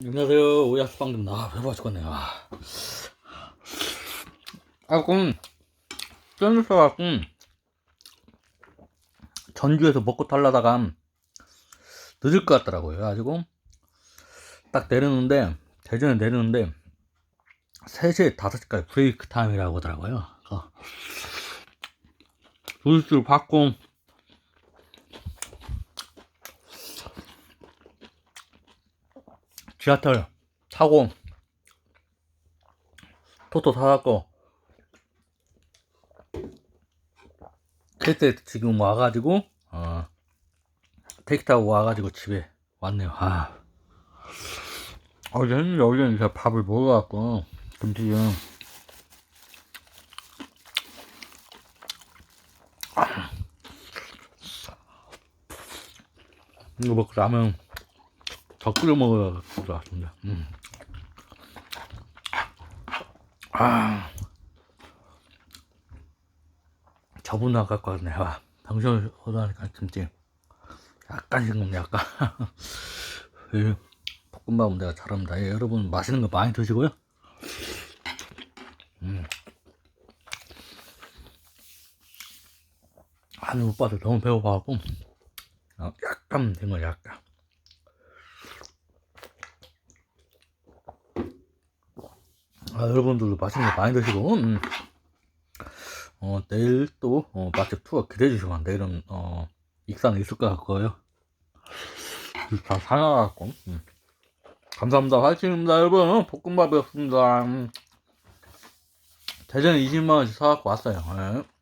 안녕하세요. 오야스빵입니다. 아 배고파 죽겠네. 아. 아끔 쫀스어갖고 전주에서 먹고 탈라다가 늦을 것 같더라고요. 그래가지고 딱 내리는데 대전에 내리는데 3시에 5시까지 브레이크 타임이라고 하더라고요. 그래서 조수를 받고 지하철 타고 토토 사갖고 그때 지금 와가지고 어 택시 타고 와가지고 집에 왔네요. 아. 어제는 어제는 제가 밥을 먹어갖고 김치전 이거 먹고 라면 더 끓여 먹어야 같습니다. 음. 아. 저분 나갈 것 같네. 와. 당신 호다니까 김치. 약간 싱겁네, 약간. 이 볶음밥은 내가 잘합니다. 예, 여러분 맛있는 거 많이 드시고요. 음. 아니, 오빠들 너무 배고파갖고, 어, 약간 된 거야, 약간. 아, 여러분들도 맛있는 거 많이 드시고, 음. 어, 내일 또, 어, 맛집 투어 기대해 주시고, 내일은, 어, 익산 있을 것 같고요. 다 사나갖고, 음. 감사합니다. 화이팅입니다, 여러분. 볶음밥이었습니다. 음. 대전에 20만원씩 사갖고 왔어요. 예.